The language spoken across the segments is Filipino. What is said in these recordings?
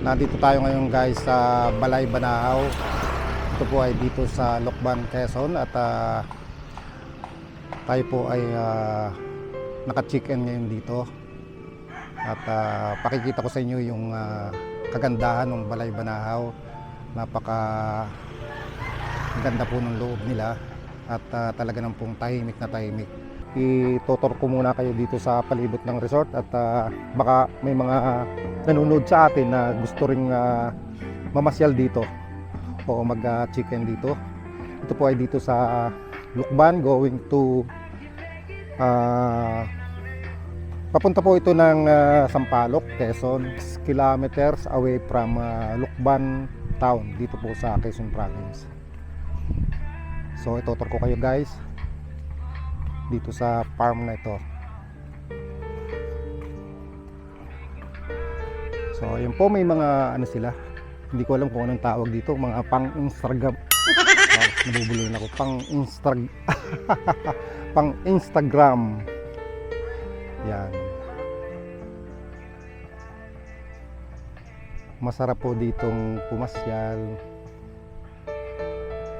Nandito tayo ngayon guys sa Balay Banahaw. Ito po ay dito sa Lokban, Quezon at ah, tayo po ay uh, naka-check-in ngayon dito. At ah, pakikita ko sa inyo yung ah, kagandahan ng Balay Banahaw. Napaka ganda po ng loob nila at ah, talaga nang pong tahimik na tahimik. Itutor ko muna kayo dito sa palibot ng resort at ah, baka may mga nanonood sa atin na gusto ring ah, mamasyal dito o mag-chicken dito. Ito po ay dito sa Lukban going to ah, papunta po ito ng ah, Sampaloc, Quezon, 6 kilometers away from ah, Lukban town dito po sa Quezon province. So itutur ko kayo guys dito sa farm na ito. So, ayun po may mga ano sila. Hindi ko alam kung anong tawag dito, mga pang Instagram. Oh, nabubulol na ako pang Instagram. pang Instagram. Yan. Masarap po ditong pumasyal.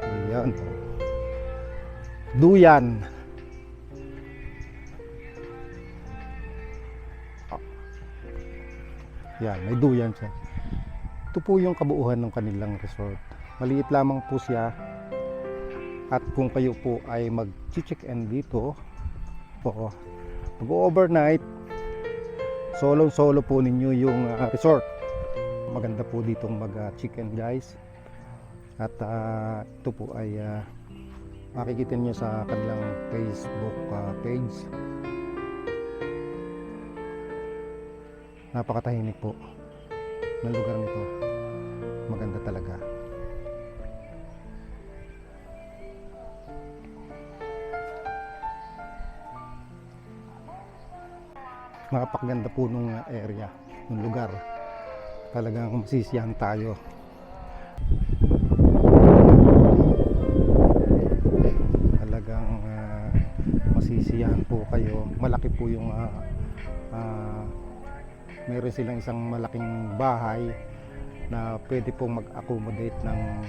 Ayan. Duyan. Yan, may duyan siya. Ito po yung kabuuhan ng kanilang resort. Maliit lamang po siya. At kung kayo po ay mag-check-in dito, o mag-overnight, solo-solo po ninyo yung ah, resort. Maganda po ditong mag-check-in guys. At ah, ito po ay ah, makikita nyo sa kanilang Facebook ah, page. Napakatahimik po ng lugar nito maganda talaga. Napakaganda po nung area ng lugar. Talagang masisiyahan tayo. Talagang uh, masisiyahan po kayo. Malaki po yung uh, uh, meron silang isang malaking bahay na pwede pong mag-accommodate ng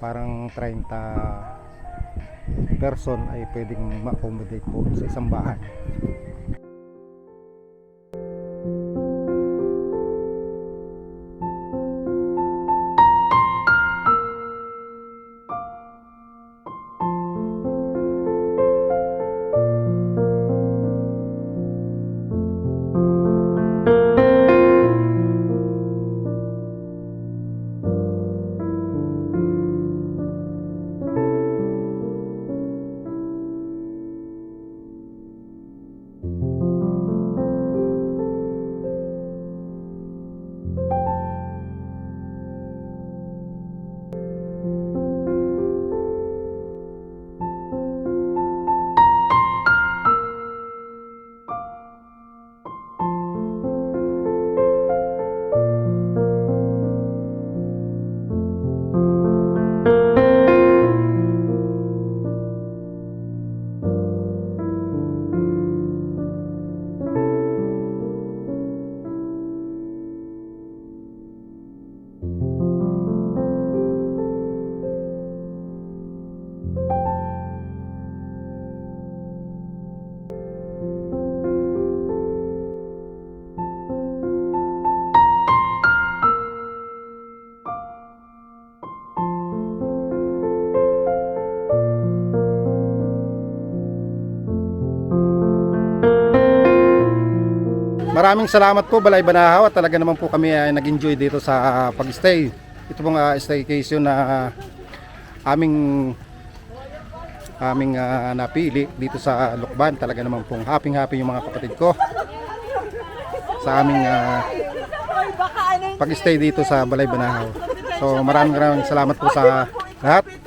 parang 30 person ay pwedeng ma-accommodate po sa isang bahay. Maraming salamat po Balay Banahaw at talaga naman po kami ay nag-enjoy dito sa ah, pag-stay. Ito pong uh, staycation na ah, aming aming ah, napili dito sa Lukban. Talaga naman pong happy-happy yung mga kapatid ko sa aming ah, pag-stay dito sa Balay Banahaw. So maraming maraming salamat po sa lahat.